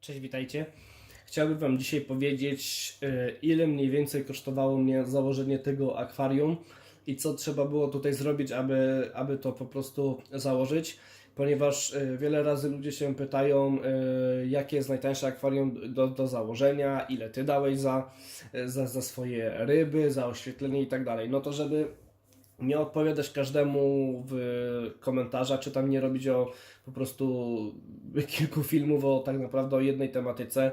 Cześć, witajcie. Chciałbym Wam dzisiaj powiedzieć, e, ile mniej więcej kosztowało mnie założenie tego akwarium i co trzeba było tutaj zrobić, aby, aby to po prostu założyć. Ponieważ e, wiele razy ludzie się pytają, e, jakie jest najtańsze akwarium do, do założenia, ile ty dałeś za, za, za swoje ryby, za oświetlenie i tak dalej. No to, żeby nie odpowiadać każdemu w komentarzach, czy tam nie robić o po prostu kilku filmów o tak naprawdę o jednej tematyce.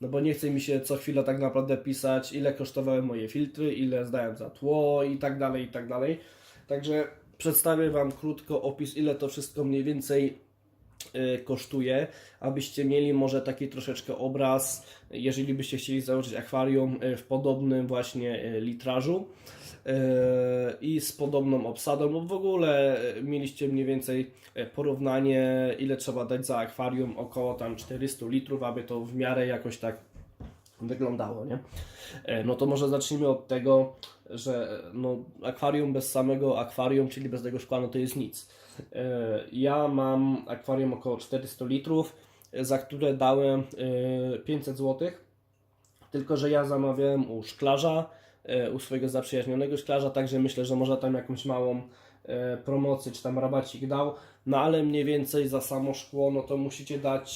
No bo nie chce mi się co chwilę tak naprawdę pisać, ile kosztowały moje filtry, ile zdałem za tło i tak dalej, i tak dalej. Także przedstawię Wam krótko opis, ile to wszystko mniej więcej y, kosztuje, abyście mieli może taki troszeczkę obraz, jeżeli byście chcieli założyć akwarium y, w podobnym właśnie y, litrażu i z podobną obsadą, no w ogóle y, mieliście mniej więcej y, porównanie, ile trzeba dać za akwarium, około tam 400 litrów, aby to w miarę jakoś tak wyglądało, nie? No to może zacznijmy od tego, że no, akwarium bez samego akwarium, czyli bez tego szkła, no to jest nic. Ja mam akwarium około 400 litrów, za które dałem e, 500 zł, tylko że ja zamawiałem u szklarza, u swojego zaprzyjaźnionego szklarza, także myślę, że może tam jakąś małą e, promocję czy tam rabacik dał, no ale mniej więcej za samo szkło, no to musicie dać,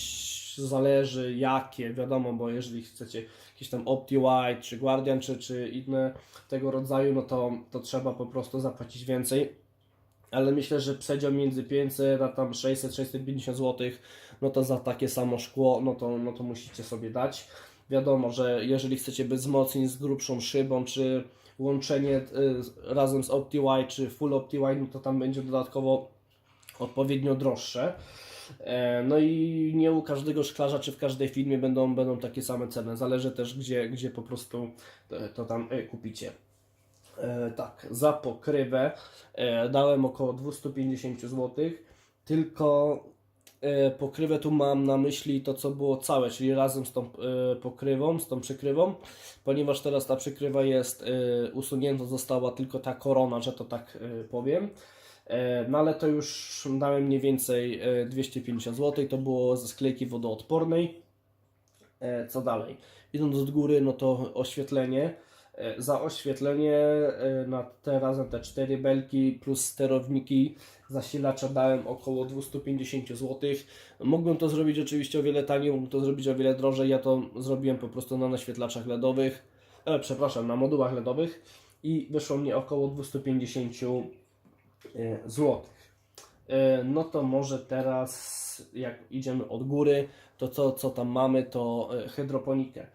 zależy jakie, wiadomo, bo jeżeli chcecie jakiś tam Opti White, czy Guardian, czy, czy inne tego rodzaju, no to, to trzeba po prostu zapłacić więcej. Ale myślę, że przedział między 500 a tam 600-650 zł, no to za takie samo szkło, no to, no to musicie sobie dać. Wiadomo, że jeżeli chcecie by wzmocnić z grubszą szybą, czy łączenie y, razem z OptiY, czy Full OptiY, no to tam będzie dodatkowo odpowiednio droższe. E, No i nie u każdego szklarza, czy w każdej firmie będą, będą takie same ceny. Zależy też, gdzie, gdzie po prostu to, to tam e, kupicie. E, tak, za pokrywę e, dałem około 250 zł, tylko e, pokrywę tu mam na myśli to, co było całe, czyli razem z tą e, pokrywą, z tą przykrywą, ponieważ teraz ta przykrywa jest e, usunięta, została tylko ta korona, że to tak e, powiem. E, No ale to już dałem mniej więcej e, 250 zł, to było ze sklejki wodoodpornej. E, Co dalej? Idąc od góry, no to oświetlenie. E, Za oświetlenie e, na te razem te cztery belki plus sterowniki zasilacza dałem około 250 zł. Mógłbym to zrobić oczywiście o wiele taniej, mógłbym to zrobić o wiele drożej. Ja to zrobiłem po prostu na naświetlaczach LEDowych, e, przepraszam, na modułach LEDowych i wyszło mnie około 250 e. E, No to może teraz, jak idziemy od góry, to co, co tam mamy, to e, hydroponikę.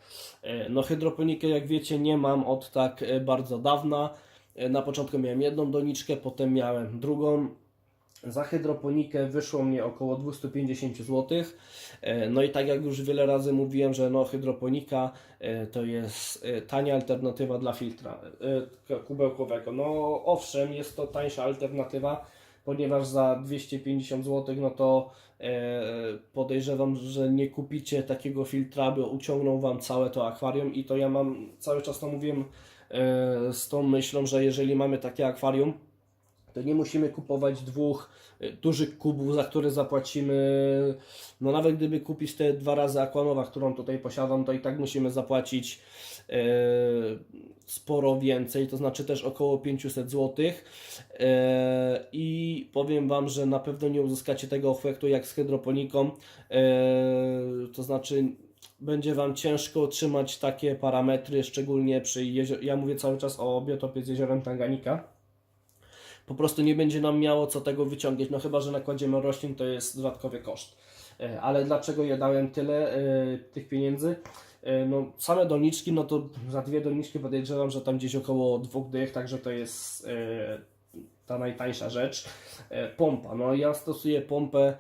E, No hydroponikę, jak wiecie, nie mam od tak e, bardzo dawna. Na początku miałem jedną doniczkę, potem miałem drugą. Za hydroponikę wyszło mnie około 250 zł. No i tak jak już wiele razy mówiłem, że no hydroponika to jest tania alternatywa dla filtra kubełkowego. No owszem, jest to tańsza alternatywa, ponieważ za 250 zł, no to e, podejrzewam, że nie kupicie takiego filtra, by uciągnął Wam całe to akwarium. I to ja mam, cały czas to mówiłem e, z tą myślą, że jeżeli mamy takie akwarium, to nie musimy kupować dwóch e, dużych kubów, za które zapłacimy, no nawet gdyby kupić te dwa razy Aquanowa, którą tutaj posiadam, to i tak musimy zapłacić e, sporo więcej, to znaczy też około 500 zł e, i powiem Wam, że na pewno nie uzyskacie tego efektu jak z hydroponiką, to znaczy będzie Wam ciężko utrzymać takie parametry, szczególnie przy jezior... ja mówię cały czas o biotopie z jeziorem Tanganika, po prostu nie będzie nam miało co tego wyciągać, no chyba, że nakładziemy roślin, to jest dodatkowy koszt. E, Ale dlaczego ja dałem tyle e, tych pieniędzy? E, No, same doniczki, no to za dwie doniczki podejrzewam, że tam gdzieś około dwóch dych, także to jest ta najtańsza rzecz. Pompa, no ja stosuję pompę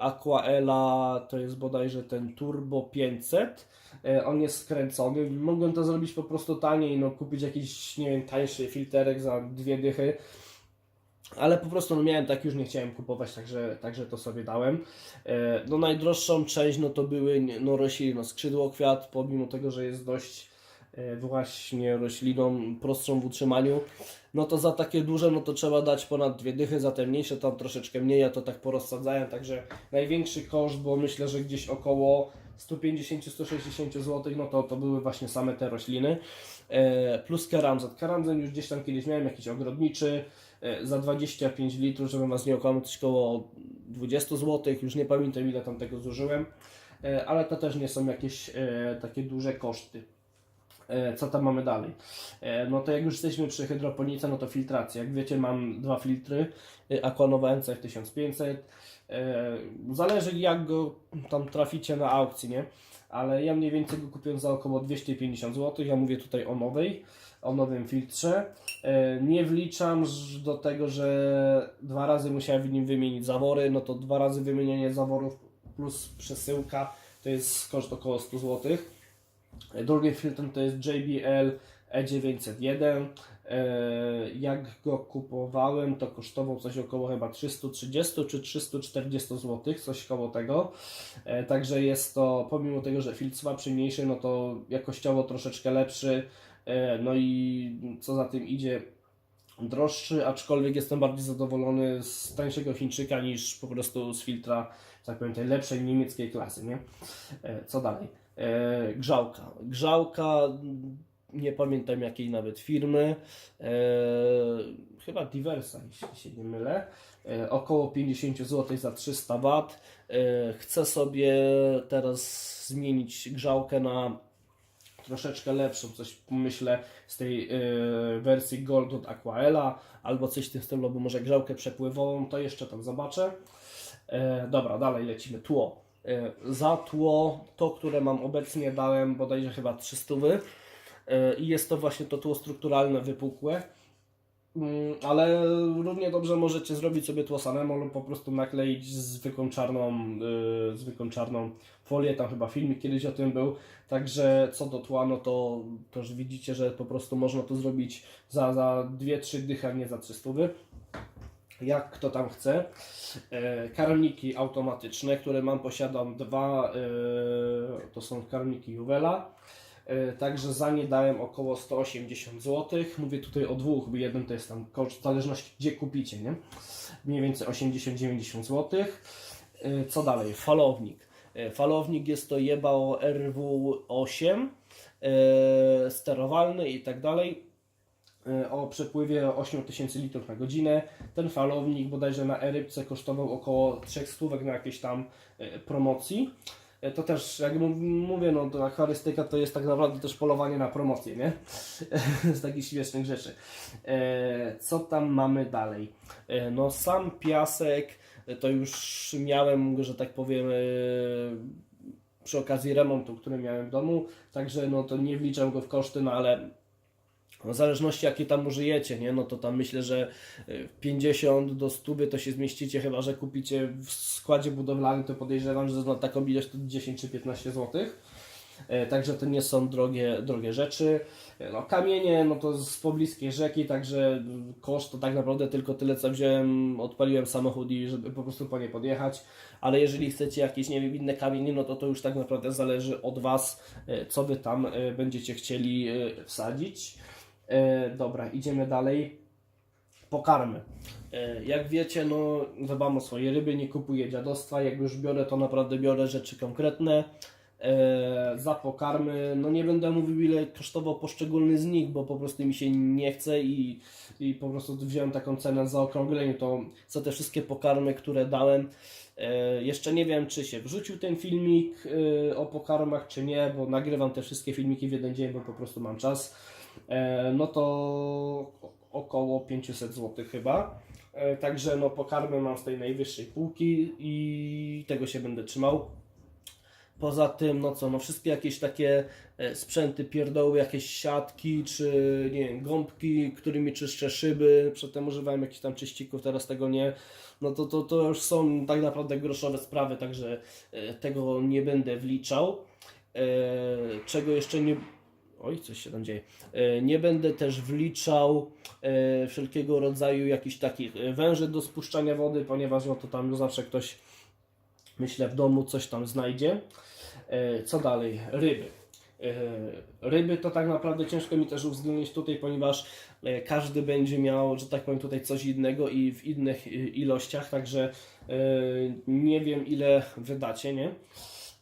Aquaela, to jest bodajże ten Turbo 500. E, On jest skręcony. Mogłem to zrobić po prostu taniej, no kupić jakiś, nie wiem, tańszy filterek za dwie dychy. Ale po prostu no miałem tak, już nie chciałem kupować, także, także to sobie dałem. E, No najdroższą część no to były no rośliny, no skrzydło kwiat, pomimo tego, że jest dość e, właśnie rośliną prostszą w utrzymaniu, no to za takie duże, no to trzeba dać ponad dwie dychy, za te mniejsze tam troszeczkę mniej, ja to tak porozsadzałem, także największy koszt, bo myślę, że gdzieś około 150-160 zł, no to to były właśnie same te rośliny, e, plus keramzat. Keramzat już gdzieś tam kiedyś miałem, jakiś ogrodniczy, za 25 litrów, żebym was nie okłamał, coś koło 20 zł, już nie pamiętam ile tam tego zużyłem, e, ale to też nie są jakieś e, takie duże koszty. E, Co tam mamy dalej? E, No to jak już jesteśmy przy hydroponice, no to filtracja. Jak wiecie, mam dwa filtry e, Aquanova NCF 1500. E, Zależy jak go tam traficie na aukcji, nie? Ale ja mniej więcej go kupiłem za około 250 zł. Ja mówię tutaj o nowej, o nowym filtrze. E, Nie wliczam do tego, że dwa razy musiałem w nim wymienić zawory, no to dwa razy wymienienie zaworów plus przesyłka to jest koszt około 100 zł. Drugim filtrem to jest JBL E901. E, Jak go kupowałem, to kosztował coś około chyba 330 czy 340 zł, coś koło tego. E, Także jest to, pomimo tego, że filtr słabszy, mniejszy, no to jakościowo troszeczkę lepszy. E, No i co za tym idzie, droższy, aczkolwiek jestem bardziej zadowolony z tańszego Chińczyka niż po prostu z filtra, tak powiem, tej lepszej niemieckiej klasy, nie? E, Co dalej? E, Grzałka. Grzałka, nie pamiętam jakiej nawet firmy, chyba Diversa, jeśli się nie mylę, około 50 zł za 300 W. Chcę sobie teraz zmienić grzałkę na troszeczkę lepszą, coś myślę z tej y, wersji Gold od Aquaela albo coś w tym stylu, albo może grzałkę przepływową, to jeszcze tam zobaczę. E, dobra, dalej lecimy. Tło. E, za tło, to które mam obecnie dałem bodajże chyba 300 e, i jest to właśnie to tło strukturalne, wypukłe. Mm, Ale równie dobrze możecie zrobić sobie tło samemu lub po prostu nakleić zwykłą czarną, yy, zwykłą czarną folię, tam chyba filmik kiedyś o tym był. Także co do tła, no to, już widzicie, że po prostu można to zrobić za, za 2-3 dychy, a nie za 300. Jak kto tam chce. E, karniki automatyczne, które mam, posiadam dwa, e, to są karniki Juwela. E, Także za nie dałem około 180 zł. Mówię tutaj o dwóch, bo jeden to jest tam koszt, w zależności gdzie kupicie, nie? Mniej więcej 80-90 zł. E, Co dalej? Falownik. E, Falownik jest to Jebao RW8, e, sterowalny i tak dalej o przepływie 8000 litrów na godzinę. Ten falownik bodajże na Erybce kosztował około 3 stówek na jakiejś tam promocji. E, To też, jak mówię, no to akwarystyka to jest tak naprawdę też polowanie na promocję, nie? Z takich śmiesznych rzeczy. E, Co tam mamy dalej? E, No sam piasek to już miałem, że tak powiem, przy okazji remontu, który miałem w domu, także no to nie wliczam go w koszty, no ale w zależności jakie tam użyjecie, nie? No to tam myślę, że y, 50 do 100 to się zmieścicie, chyba że kupicie w składzie budowlanym, to podejrzewam, że na taką ilość to 10 czy 15 zł. Także to nie są drogie, drogie rzeczy. E, No, kamienie, no to z pobliskiej rzeki, także mm, koszt to tak naprawdę tylko tyle, co wziąłem, odpaliłem samochód i żeby po prostu po nie podjechać. Ale jeżeli chcecie jakieś, inne kamienie, no to to już tak naprawdę zależy od Was, e, co Wy tam e, będziecie chcieli e, wsadzić. E, Dobra, idziemy dalej. Pokarmy. E, Jak wiecie, no dbam o swoje ryby, nie kupuję dziadostwa. Jak już biorę, to naprawdę biorę rzeczy konkretne. E, za pokarmy, no nie będę mówił ile kosztował poszczególny z nich, bo po prostu mi się nie chce i, i po prostu wziąłem taką cenę za okrąglenie, to za te wszystkie pokarmy, które dałem. E, jeszcze nie wiem, czy się wrzucił ten filmik e, o pokarmach, czy nie, bo nagrywam te wszystkie filmiki w jeden dzień, bo po prostu mam czas. E, no to około 500 zł chyba. E, Także no pokarmy mam z tej najwyższej półki i tego się będę trzymał. Poza tym, no co, no wszystkie jakieś takie e, sprzęty, pierdoły, jakieś siatki, czy nie wiem, gąbki, którymi czyszczę szyby, przedtem używałem jakichś tam czyścików, teraz tego nie, no to, to, to już są tak naprawdę groszowe sprawy, także tego nie będę wliczał. Czego jeszcze nie... Oj, coś się tam dzieje. E, Nie będę też wliczał e, wszelkiego rodzaju jakichś takich e, węży do spuszczania wody, ponieważ no to tam zawsze ktoś myślę w domu coś tam znajdzie. Co dalej? Ryby. Ryby to tak naprawdę ciężko mi też uwzględnić tutaj, ponieważ każdy będzie miał, że tak powiem, tutaj coś innego i w innych ilościach, także nie wiem ile wydacie, nie?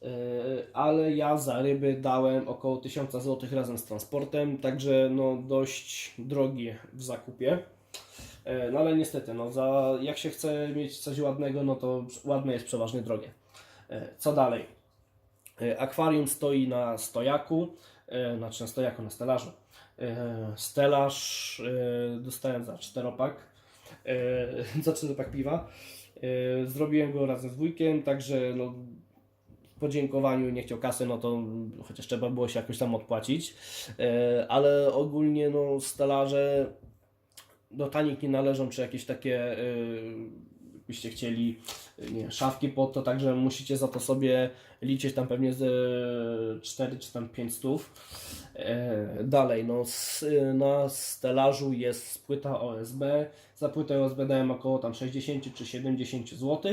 E, Ale ja za ryby dałem około 1000 zł razem z transportem, także no dość drogie w zakupie. E, No ale niestety, no za, jak się chce mieć coś ładnego, no to ładne jest przeważnie drogie. E, Co dalej? Akwarium stoi na stojaku, znaczy na stojaku, na stelażu. Stelaż dostałem za czteropak, za czteropak piwa. Zrobiłem go razem z wujkiem, także no, podziękowaniu nie chciał kasy, no to chociaż trzeba było się jakoś tam odpłacić. E, Ale ogólnie no stelaże do tanik nie należą, czy jakieś takie, yy, byście chcieli, yy, nie, szafki pod to, także musicie za to sobie liczyć tam pewnie z 4 czy tam 5 stów. E, dalej, no na stelażu jest płyta OSB, za płytę OSB dałem około tam 60 czy 70 zł.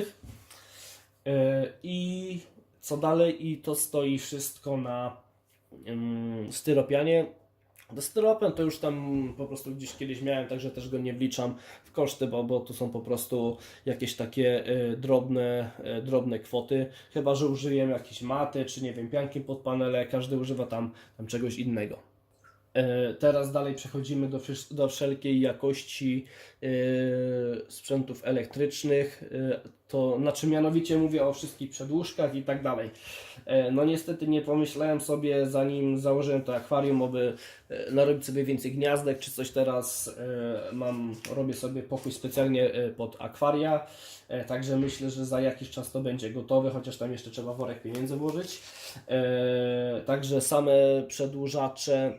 E, I co dalej? I to stoi wszystko na ym, styropianie. Do styropian to już tam po prostu gdzieś kiedyś miałem, także też go nie wliczam w koszty, bo, bo to są po prostu jakieś takie y, drobne, y, drobne kwoty. Chyba, że użyję jakiejś maty, czy nie wiem, pianki pod panele, każdy używa tam, tam czegoś innego. E, Teraz dalej przechodzimy do, do wszelkiej jakości e, sprzętów elektrycznych. E, to znaczy mianowicie mówię o wszystkich przedłużkach i tak dalej. No niestety nie pomyślałem sobie zanim założyłem to akwarium, aby narobić sobie więcej gniazdek czy coś teraz. Mam, robię sobie pokój specjalnie pod akwaria. Także myślę, że za jakiś czas to będzie gotowe, chociaż tam jeszcze trzeba worek pieniędzy włożyć. Także same przedłużacze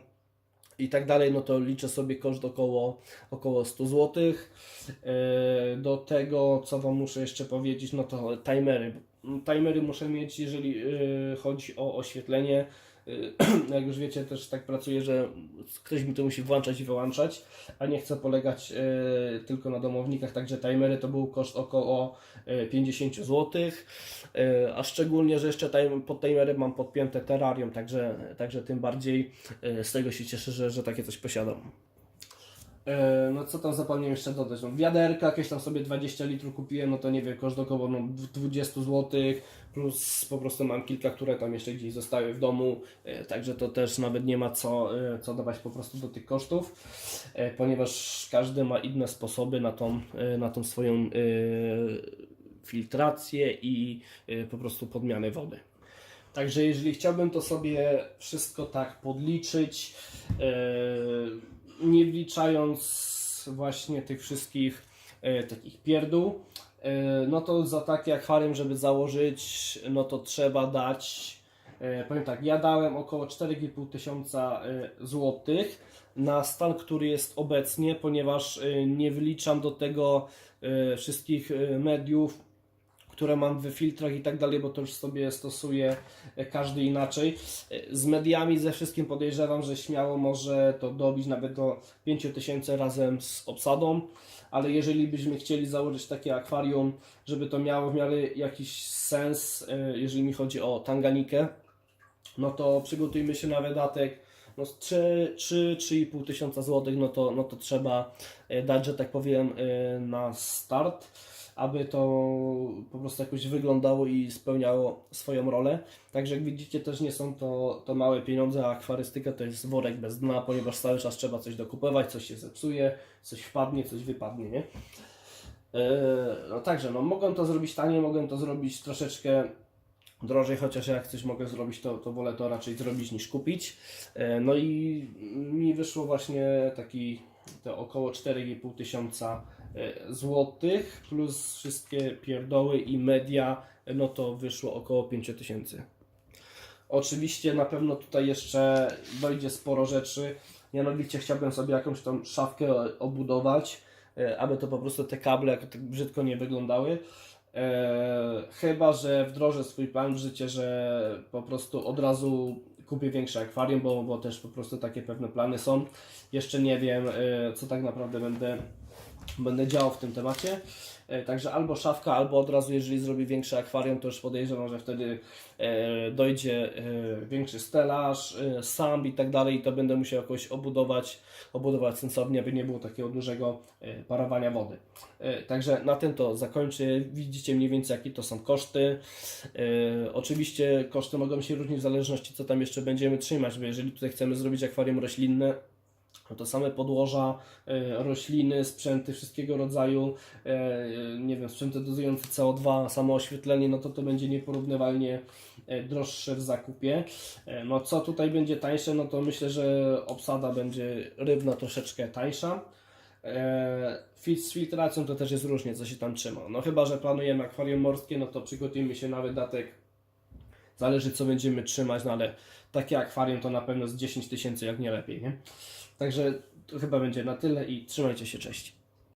i tak dalej, no to liczę sobie koszt około, około 100 zł. Do tego, co Wam muszę jeszcze powiedzieć, no to timery. Timery muszę mieć, jeżeli e, chodzi o oświetlenie. E, Jak już wiecie, też tak pracuję, że ktoś mi to musi włączać i wyłączać, a nie chcę polegać e, tylko na domownikach, także timery to był koszt około e, 50 zł. E, A szczególnie, że jeszcze pod timerem mam podpięte terrarium, także, także tym bardziej z tego się cieszę, że, że takie coś posiadam. E, No co tam zapomniałem jeszcze dodać? No, wiaderka jakieś tam sobie 20 litrów kupiłem, no to nie wiem, koszt około no, 20 zł, plus po prostu mam kilka, które tam jeszcze gdzieś zostały w domu, e, także to też nawet nie ma co, e, co dawać po prostu do tych kosztów, ponieważ każdy ma inne sposoby na tą, na tą swoją filtrację i po prostu podmianę wody. Także jeżeli chciałbym to sobie wszystko tak podliczyć, nie wliczając właśnie tych wszystkich e, takich pierdół, e, no to za takie akwarium, żeby założyć, no to trzeba dać, e, powiem tak, ja dałem około 4,5 tysiąca e, złotych na stan, który jest obecnie, ponieważ e, nie wliczam do tego e, wszystkich e, mediów, które mam w filtrach i tak dalej, bo to już sobie stosuje każdy inaczej. Z mediami, ze wszystkim podejrzewam, że śmiało może to dobić nawet do 5000 razem z obsadą, ale jeżeli byśmy chcieli założyć takie akwarium, żeby to miało w miarę jakiś sens, e, jeżeli mi chodzi o tanganikę, no to przygotujmy się na wydatek no z 3-3,5 tysiąca złotych, no to, no to trzeba e, dać, że tak powiem, e, na start, aby to po prostu jakoś wyglądało i spełniało swoją rolę. Także jak widzicie też nie są to, to małe pieniądze, a akwarystyka to jest worek bez dna, ponieważ cały czas trzeba coś dokupować, coś się zepsuje, coś wpadnie, coś wypadnie, nie? E, No także, no mogłem to zrobić taniej, mogłem to zrobić troszeczkę drożej, chociaż jak coś mogę zrobić, to, to wolę to raczej zrobić niż kupić. E, No i mi wyszło właśnie taki to około 4,5 tysiąca złotych plus wszystkie pierdoły i media, e, no to wyszło około 5 tysięcy. Oczywiście na pewno tutaj jeszcze dojdzie sporo rzeczy. Mianowicie chciałbym sobie jakąś tą szafkę obudować, e, aby to po prostu te kable tak brzydko nie wyglądały. E, chyba, że wdrożę swój plan w życie, że po prostu od razu kupię większe akwarium, bo, bo też po prostu takie pewne plany są. Jeszcze nie wiem, e, co tak naprawdę będę będę działał w tym temacie. E, Także albo szafka, albo od razu, jeżeli zrobi większe akwarium, to już podejrzewam, że wtedy e, dojdzie e, większy stelaż, samb i tak dalej, i to będę musiał jakoś obudować, obudować sensownie, aby nie było takiego dużego parowania wody. Także na tym to zakończę. Widzicie mniej więcej, jakie to są koszty. Oczywiście koszty mogą się różnić w zależności, co tam jeszcze będziemy trzymać, bo jeżeli tutaj chcemy zrobić akwarium roślinne, to same podłoża, e, rośliny, sprzęty wszystkiego rodzaju, e, nie wiem, sprzęty dozujące CO2, samo oświetlenie, no to to będzie nieporównywalnie e, droższe w zakupie. No co tutaj będzie tańsze, no to myślę, że obsada będzie rybna troszeczkę tańsza. Z filtracją to też jest różnie, co się tam trzyma. No chyba, że planujemy akwarium morskie, no to przygotujmy się na wydatek. Zależy co będziemy trzymać, no ale takie akwarium to na pewno z 10 tysięcy, jak nie lepiej, nie? Także to chyba będzie na tyle i trzymajcie się, cześć.